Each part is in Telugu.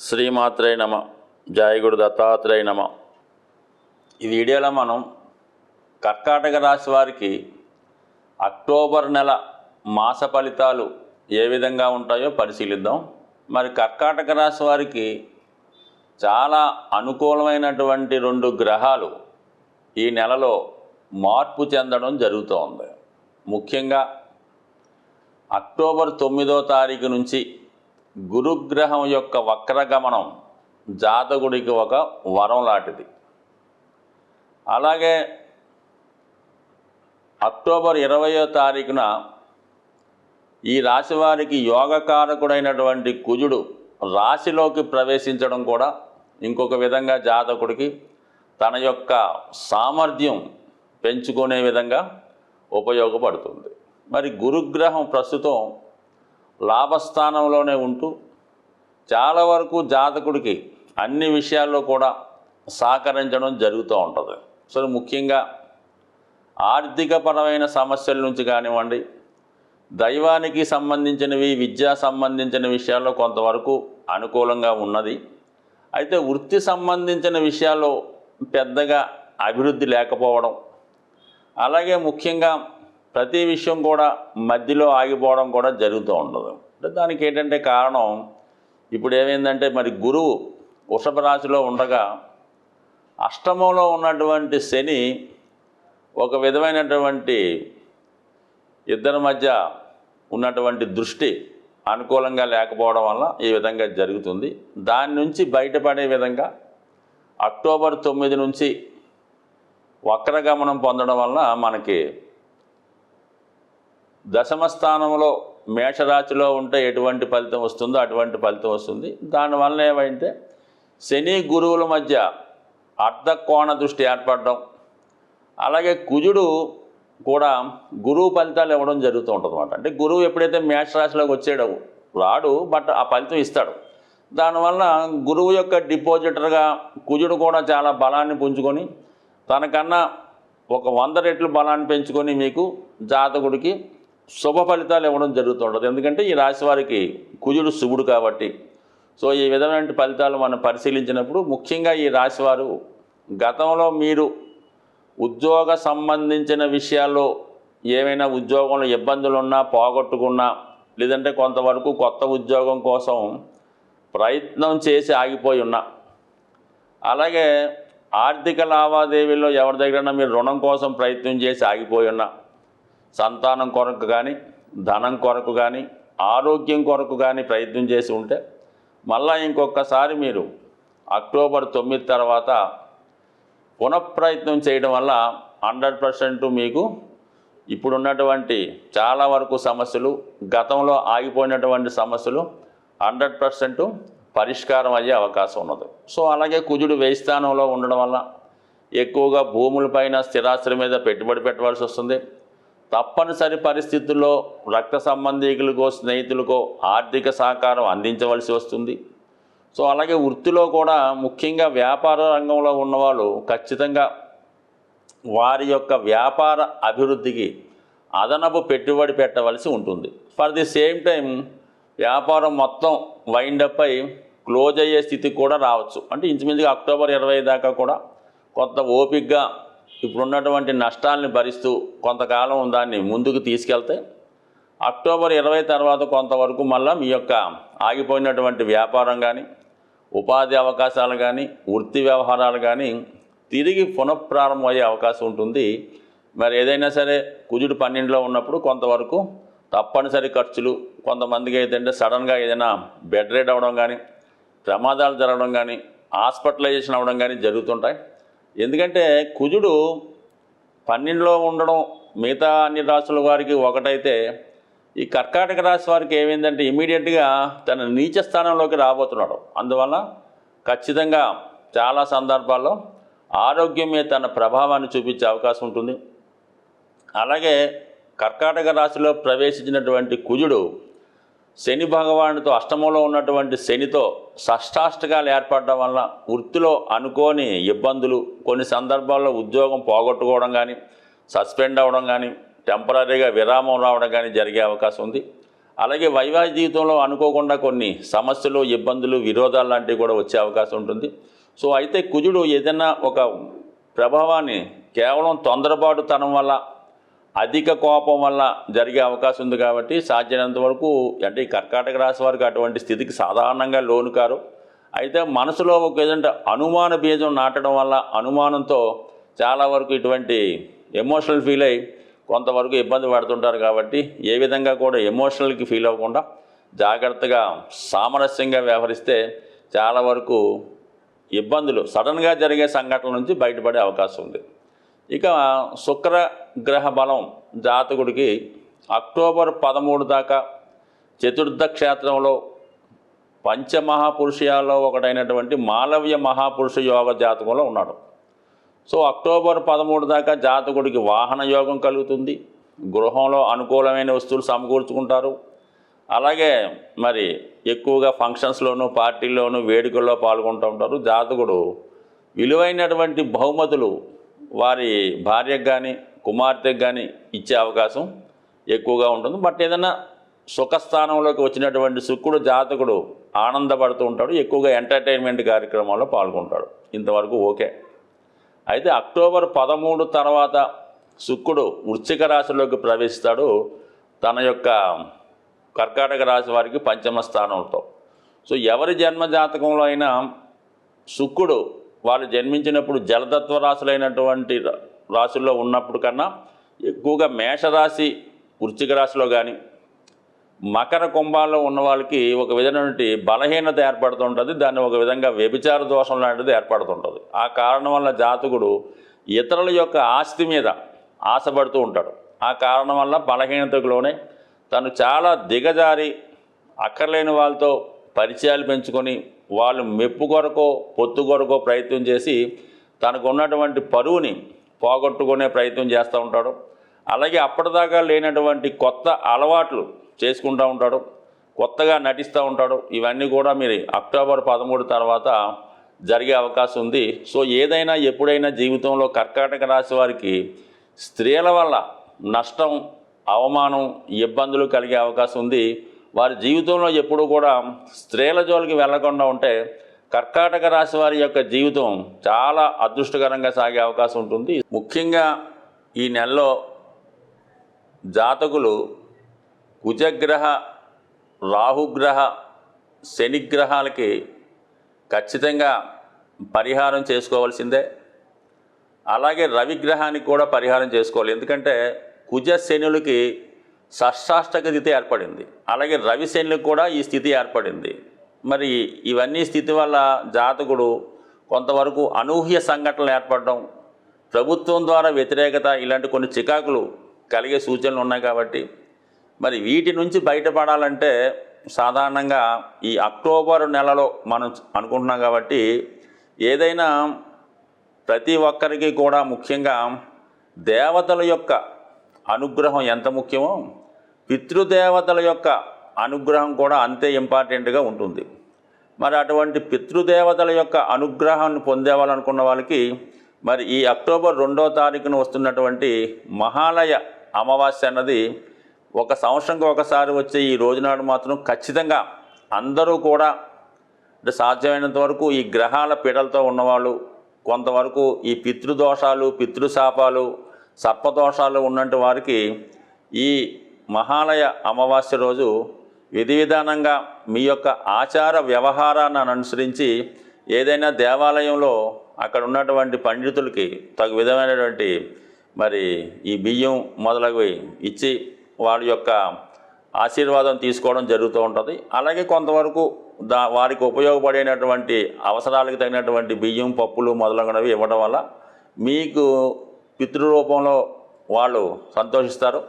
శ్రీమాత్రే నమ. జాయగుడు దత్తాత్రేయ నమ. ఈ వీడియోలో మనం కర్కాటక రాశి వారికి అక్టోబర్ నెల మాస ఫలితాలు ఏ విధంగా ఉంటాయో పరిశీలిద్దాం. మరి కర్కాటక రాశి వారికి చాలా అనుకూలమైనటువంటి రెండు గ్రహాలు ఈ నెలలో మార్పు చెందడం జరుగుతోంది. ముఖ్యంగా అక్టోబర్ తొమ్మిదో తారీఖు నుంచి గురుగ్రహం యొక్క వక్రగమనం జాతకుడికి ఒక వరం లాంటిది. అలాగే అక్టోబర్ ఇరవయో తారీఖున ఈ రాశి వారికి యోగకారకుడైనటువంటి కుజుడు రాశిలోకి ప్రవేశించడం కూడా ఇంకొక విధంగా జాతకుడికి తన యొక్క సామర్థ్యం పెంచుకునే విధంగా ఉపయోగపడుతుంది. మరి గురుగ్రహం ప్రస్తుతం లాభస్థానంలోనే ఉంటూ చాలా వరకు జాతకుడికి అన్ని విషయాల్లో కూడా సహకరించడం జరుగుతూ ఉంటుంది. సో ముఖ్యంగా ఆర్థికపరమైన సమస్యల నుంచి కానివ్వండి దైవానికి సంబంధించినవి విద్యా సంబంధించిన విషయాల్లో కొంతవరకు అనుకూలంగా ఉన్నది. అయితే వృత్తి సంబంధించిన విషయాల్లో పెద్దగా అభివృద్ధి లేకపోవడం అలాగే ముఖ్యంగా ప్రతి విషయం కూడా మధ్యలో ఆగిపోవడం కూడా జరుగుతూ ఉండదు. అంటే దానికి ఏంటంటే కారణం ఇప్పుడు ఏమైందంటే మరి గురువు వృషభ రాశిలో ఉండగా అష్టమంలో ఉన్నటువంటి శని ఒక విధమైనటువంటి ఇద్దరి మధ్య ఉన్నటువంటి దృష్టి అనుకూలంగా లేకపోవడం వల్ల ఈ విధంగా జరుగుతుంది. దాని నుంచి బయటపడే విధంగా అక్టోబర్ తొమ్మిది నుంచి వక్రగమనం పొందడం వల్ల మనకి దశమ స్థానంలో మేషరాశిలో ఉంటే ఎటువంటి ఫలితం వస్తుందో అటువంటి ఫలితం వస్తుంది. దానివల్ల ఏమైంటే శని గురువుల మధ్య అర్ధకోణ దృష్టి ఏర్పడడం అలాగే కుజుడు కూడా గురువు ఫలితాలు ఇవ్వడం జరుగుతూ ఉంటుంది అనమాట అంటే గురువు ఎప్పుడైతే మేషరాశిలోకి వచ్చాడో రాడు బట్ ఆ ఫలితం ఇస్తాడు. దానివల్ల గురువు యొక్క డిపాజిటర్గా కుజుడు కూడా చాలా బలాన్ని పుంజుకొని తనకన్నా ఒక వంద రెట్లు బలాన్ని పెంచుకొని మీకు జాతకుడికి శుభ ఫలితాలు ఇవ్వడం జరుగుతుంటుంది ఎందుకంటే ఈ రాశి వారికి కుజుడు శుభుడు కాబట్టి. సో ఈ విధమైన ఫలితాలు మనం పరిశీలించినప్పుడు ముఖ్యంగా ఈ రాశివారు గతంలో మీరు ఉద్యోగ సంబంధించిన విషయాల్లో ఏమైనా ఉద్యోగంలో ఇబ్బందులు ఉన్నా పోగొట్టుకున్నా లేదంటే కొంతవరకు కొత్త ఉద్యోగం కోసం ప్రయత్నం చేసి ఆగిపోయి ఉన్నా. అలాగే ఆర్థిక లావాదేవీల్లో ఎవరి దగ్గరైనా మీరు రుణం కోసం ప్రయత్నం చేసి ఆగిపోయి ఉన్నా. సంతానం కొరకు కానీ ధనం కొరకు కానీ ఆరోగ్యం కొరకు కానీ ప్రయత్నం చేసి ఉంటే మళ్ళా ఇంకొకసారి మీరు అక్టోబర్ తొమ్మిది తర్వాత పునఃప్రయత్నం చేయడం వల్ల హండ్రెడ్ పర్సెంట్ మీకు ఇప్పుడున్నటువంటి చాలా వరకు సమస్యలు గతంలో ఆగిపోయినటువంటి సమస్యలు హండ్రెడ్ పర్సెంట్ పరిష్కారం అయ్యే అవకాశం ఉన్నది. సో అలాగే కుజుడు వేయి స్థానంలో ఉండడం వల్ల ఎక్కువగా భూములపైన స్థిరాస్తుల మీద పెట్టుబడి పెట్టవలసి వస్తుంది. తప్పనిసరి పరిస్థితుల్లో రక్త సంబంధీకులకో స్నేహితులకో ఆర్థిక సహకారం అందించవలసి వస్తుంది. సో అలాగే వృత్తిలో కూడా ముఖ్యంగా వ్యాపార రంగంలో ఉన్నవాళ్ళు ఖచ్చితంగా వారి యొక్క వ్యాపార అభివృద్ధికి అదనపు పెట్టుబడి పెట్టవలసి ఉంటుంది. ఫర్ ది సేమ్ టైం వ్యాపారం మొత్తం వైండప్ అయి క్లోజ్ అయ్యే స్థితికి కూడా రావచ్చు. అంటే ఇంచుమించుగా అక్టోబర్ ఇరవై దాకా కూడా కొంత ఓపిక్గా ఇప్పుడున్నటువంటి నష్టాలని భరిస్తూ కొంతకాలం దాన్ని ముందుకు తీసుకెళ్తే అక్టోబర్ ఇరవై తర్వాత కొంతవరకు మళ్ళీ మీ యొక్క ఆగిపోయినటువంటి వ్యాపారం కానీ ఉపాధి అవకాశాలు కానీ వృత్తి వ్యవహారాలు కానీ తిరిగి పునఃప్రారంభం అయ్యే అవకాశం ఉంటుంది. మరి ఏదైనా సరే కుజుడు పన్నెండులో ఉన్నప్పుడు కొంతవరకు తప్పనిసరి ఖర్చులు కొంతమందికి ఏంటంటే సడన్గా ఏదైనా బెడ్ రేట్ అవ్వడం కానీ ప్రమాదాలు జరగడం కానీ హాస్పిటలైజేషన్ అవ్వడం కానీ జరుగుతుంటాయి. ఎందుకంటే కుజుడు పన్నెండులో ఉండడం మిగతా అన్ని రాశుల వారికి ఒకటైతే ఈ కర్కాటక రాశి వారికి ఏమైందంటే ఇమీడియట్గా తన నీచ స్థానంలోకి రాబోతున్నాడు. అందువల్ల ఖచ్చితంగా చాలా సందర్భాల్లో ఆరోగ్యం మీద తన ప్రభావాన్ని చూపించే అవకాశం ఉంటుంది. అలాగే కర్కాటక రాశిలో ప్రవేశించినటువంటి కుజుడు శని భగవానుడితో అష్టమంలో ఉన్నటువంటి శనితో షష్టాష్టకాలు ఏర్పడడం వల్ల వృత్తిలో అనుకోని ఇబ్బందులు కొన్ని సందర్భాల్లో ఉద్యోగం పోగొట్టుకోవడం కానీ సస్పెండ్ అవ్వడం కానీ టెంపరీగా విరామం రావడం కానీ జరిగే అవకాశం ఉంది. అలాగే వైవాహిక జీవితంలో అనుకోకుండా కొన్ని సమస్యలు ఇబ్బందులు విరోధాలు లాంటివి కూడా వచ్చే అవకాశం ఉంటుంది. సో అయితే కుజుడు ఏదైనా ఒక ప్రభావాన్ని కేవలం తొందరపాటుతనం వల్ల అధిక కోపం వల్ల జరిగే అవకాశం ఉంది కాబట్టి సాధ్యమైనంత వరకు అంటే ఈ కర్కాటక రాశి వారికి అటువంటి స్థితికి సాధారణంగా లోను కారు. అయితే మనసులో ఒక ఏదంటే అనుమాన బీజం నాటడం వల్ల అనుమానంతో చాలా వరకు ఇటువంటి ఎమోషనల్ ఫీల్ అయ్యి కొంతవరకు ఇబ్బంది పడుతుంటారు కాబట్టి ఏ విధంగా కూడా ఎమోషనల్కి ఫీల్ అవ్వకుండా జాగ్రత్తగా సామరస్యంగా వ్యవహరిస్తే చాలా వరకు ఇబ్బందులు సడన్గా జరిగే సంఘటనల నుంచి బయటపడే అవకాశం ఉంది. ఇక శుక్ర గ్రహ బలం జాతకుడికి అక్టోబర్ పదమూడు దాకా చతుర్థ క్షేత్రంలో పంచమహాపురుషయాల్లో ఒకటైనటువంటి మాలవ్య మహాపురుష యోగ జాతకంలో ఉన్నాడు. సో అక్టోబర్ పదమూడు దాకా జాతకుడికి వాహన యోగం కలుగుతుంది. గృహంలో అనుకూలమైన వస్తువులు సమకూర్చుకుంటారు. అలాగే మరి ఎక్కువగా ఫంక్షన్స్లోనూ పార్టీల్లోనూ వేడుకల్లో పాల్గొంటూ ఉంటారు. జాతకుడు విలువైనటువంటి బహుమతులు వారి భార్యకు కానీ కుమార్తెకు కానీ ఇచ్చే అవకాశం ఎక్కువగా ఉంటుంది. బట్ ఏదైనా సుఖస్థానంలోకి వచ్చినటువంటి శుక్రుడు జాతకుడు ఆనందపడుతూ ఉంటాడు ఎక్కువగా ఎంటర్టైన్మెంట్ కార్యక్రమాల్లో పాల్గొంటాడు. ఇంతవరకు ఓకే. అయితే అక్టోబర్ పదమూడు తర్వాత శుక్రుడు వృశ్చిక రాశిలోకి ప్రవేశిస్తాడు. తన యొక్క కర్కాటక రాశి వారికి పంచమ స్థానంతో. సో ఎవరి జన్మ జాతకంలో అయినా శుక్రుడు వాళ్ళు జన్మించినప్పుడు జలతత్వ రాశులైనటువంటి రాశుల్లో ఉన్నప్పుడు కన్నా ఎక్కువగా మేషరాశి వృశ్చిక రాశిలో కానీ మకర కుంభాల్లో ఉన్న వాళ్ళకి ఒక విధమైనటువంటి బలహీనత ఏర్పడుతుంటుంది. దాన్ని ఒక విధంగా వ్యభిచార దోషం లాంటిది ఏర్పడుతుంటుంది. ఆ కారణం వల్ల జాతకుడు ఇతరుల యొక్క ఆస్తి మీద ఆశపడుతూ ఉంటాడు. ఆ కారణం వల్ల బలహీనతలోనే తను చాలా దిగజారి అక్కర్లేని వాళ్ళతో పరిచయాలు పెంచుకొని వాళ్ళు మెప్పు కొరకో పొత్తు కొరకో ప్రయత్నం చేసి తనకు ఉన్నటువంటి పరువుని పోగొట్టుకునే ప్రయత్నం చేస్తూ ఉంటాడు. అలాగే అప్పటిదాకా లేనటువంటి కొత్త అలవాట్లు చేసుకుంటూ ఉంటాడు. కొత్తగా నటిస్తూ ఉంటాడు. ఇవన్నీ కూడా మీరు అక్టోబర్ పదమూడు తర్వాత జరిగే అవకాశం ఉంది. సో ఏదైనా ఎప్పుడైనా జీవితంలో కర్కాటక రాశి వారికి స్త్రీల వల్ల నష్టం అవమానం ఇబ్బందులు కలిగే అవకాశం ఉంది. వారి జీవితంలో ఎప్పుడూ కూడా స్త్రీల జోలికి వెళ్ళకుండా ఉంటే కర్కాటక రాశి వారి యొక్క జీవితం చాలా అదృష్టకరంగా సాగే అవకాశం ఉంటుంది. ముఖ్యంగా ఈ నెలలో జాతకులు కుజగ్రహ రాహుగ్రహ శనిగ్రహాలకి ఖచ్చితంగా పరిహారం చేసుకోవాల్సిందే. అలాగే రవిగ్రహానికి కూడా పరిహారం చేసుకోవాలి. ఎందుకంటే కుజ శనులకి షష్టాష్టక స్థితి ఏర్పడింది. అలాగే రవి శనులకు కూడా ఈ స్థితి ఏర్పడింది. మరి ఇవన్నీ స్థితి వల్ల జాతకుడు కొంతవరకు అనూహ్య సంఘటనలు ఏర్పడడం ప్రభుత్వం ద్వారా వ్యతిరేకత ఇలాంటి కొన్ని చికాకులు కలిగే సూచనలు ఉన్నాయి కాబట్టి మరి వీటి నుంచి బయటపడాలంటే సాధారణంగా ఈ అక్టోబర్ నెలలో మనం అనుకుంటున్నాం కాబట్టి ఏదైనా ప్రతి ఒక్కరికి కూడా ముఖ్యంగా దేవతల యొక్క అనుగ్రహం ఎంత ముఖ్యమో పితృదేవతల యొక్క అనుగ్రహం కూడా అంతే ఇంపార్టెంట్గా ఉంటుంది. మరి అటువంటి పితృదేవతల యొక్క అనుగ్రహాన్ని పొందేవాలనుకున్న వాళ్ళకి మరి ఈ అక్టోబర్ రెండో తారీఖున వస్తున్నటువంటి మహాలయ అమావాస్య అన్నది ఒక సంవత్సరంకి ఒకసారి వచ్చే ఈ రోజునాడు మాత్రం ఖచ్చితంగా అందరూ కూడా అంటే సాధ్యమైనంత వరకు ఈ గ్రహాల పీడలతో ఉన్నవాళ్ళు కొంతవరకు ఈ పితృదోషాలు పితృశాపాలు సర్పదోషాలు ఉన్నటువంటి వారికి ఈ మహాలయ అమావాస్య రోజు విధి విధానంగా మీ యొక్క ఆచార వ్యవహారాన్ని అనుసరించి ఏదైనా దేవాలయంలో అక్కడ ఉన్నటువంటి పండితులకి తగు విధమైనటువంటి మరి ఈ బియ్యం మొదలవి ఇచ్చి వాళ్ళ యొక్క ఆశీర్వాదం తీసుకోవడం జరుగుతూ ఉంటుంది. అలాగే కొంతవరకు దా వారికి ఉపయోగపడేటటువంటి అవసరాలకు తగినటువంటి బియ్యం పప్పులు మొదలగునవి ఇవ్వడం వల్ల మీకు పితృరూపంలో వాళ్ళు సంతోషిస్తారు.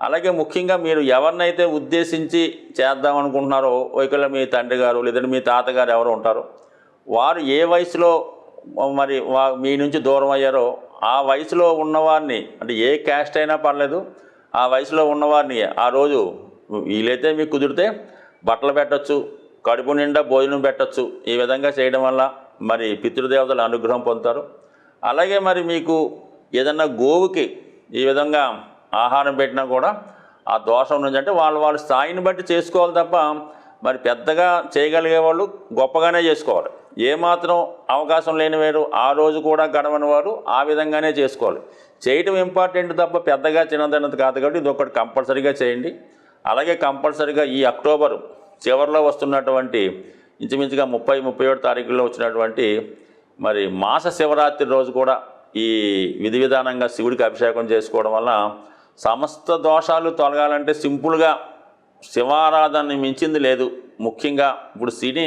అలాగే ముఖ్యంగా మీరు ఎవరినైతే ఉద్దేశించి చేద్దాం అనుకుంటున్నారో ఒకవేళ మీ తండ్రి గారు లేదంటే మీ తాతగారు ఎవరు ఉంటారో వారు ఏ వయసులో మరి వా మీ నుంచి దూరం అయ్యారో ఆ వయసులో ఉన్నవారిని అంటే ఏ క్యాస్ట్ అయినా పర్లేదు ఆ వయసులో ఉన్నవారిని ఆ రోజు వీలైతే మీకు కుదిరితే బట్టలు పెట్టచ్చు కడుపు నిండా భోజనం పెట్టచ్చు ఈ విధంగా చేయడం వల్ల మరి పితృదేవతల అనుగ్రహం పొందుతారు. అలాగే మరి మీకు ఏదన్నా గోవుకి ఈ విధంగా ఆహారం పెట్టినా కూడా ఆ దోషం నుంచి అంటే వాళ్ళ వాళ్ళ స్థాయిని బట్టి చేసుకోవాలి తప్ప మరి పెద్దగా చేయగలిగే వాళ్ళు గొప్పగానే చేసుకోవాలి. ఏమాత్రం అవకాశం లేని వారు ఆ రోజు కూడా గడవని వారు ఆ విధంగానే చేసుకోవాలి. చేయటం ఇంపార్టెంట్ తప్ప పెద్దగా చిన్నదన్నది కాదు కాబట్టి ఇది ఒకటి కంపల్సరీగా చేయండి. అలాగే కంపల్సరీగా ఈ అక్టోబర్ చివరిలో వస్తున్నటువంటి ఇంచుమించుగా ముప్పై ముప్పై ఏడు తారీఖుల్లో వచ్చినటువంటి మరి మాస శివరాత్రి రోజు కూడా ఈ విధి విధానంగా శివుడికి అభిషేకం చేసుకోవడం వల్ల సమస్త దోషాలు తొలగాలంటే సింపుల్గా శివారాధనని మించింది లేదు. ముఖ్యంగా ఇప్పుడు శని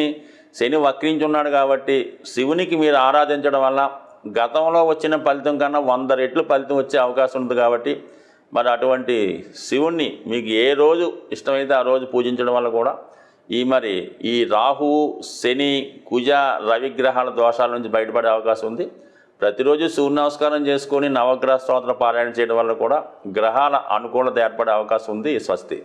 శని వక్రించి ఉన్నాడు కాబట్టి శివునికి మీరు ఆరాధించడం వల్ల గతంలో వచ్చిన ఫలితం కన్నా వంద రెట్లు ఫలితం వచ్చే అవకాశం ఉంది కాబట్టి మరి అటువంటి శివుణ్ణి మీకు ఏ రోజు ఇష్టమైతే ఆ రోజు పూజించడం వల్ల కూడా ఈ మరి ఈ రాహు శని కుజ రవిగ్రహాల దోషాల నుంచి బయటపడే అవకాశం ఉంది. ప్రతిరోజు సూర్య నమస్కారం చేసుకొని నవగ్రహ స్తోత్ర పారాయణ చేయడం వల్ల కూడా గ్రహాల అనుకూలత ఏర్పడే అవకాశం ఉంది స్వస్తి.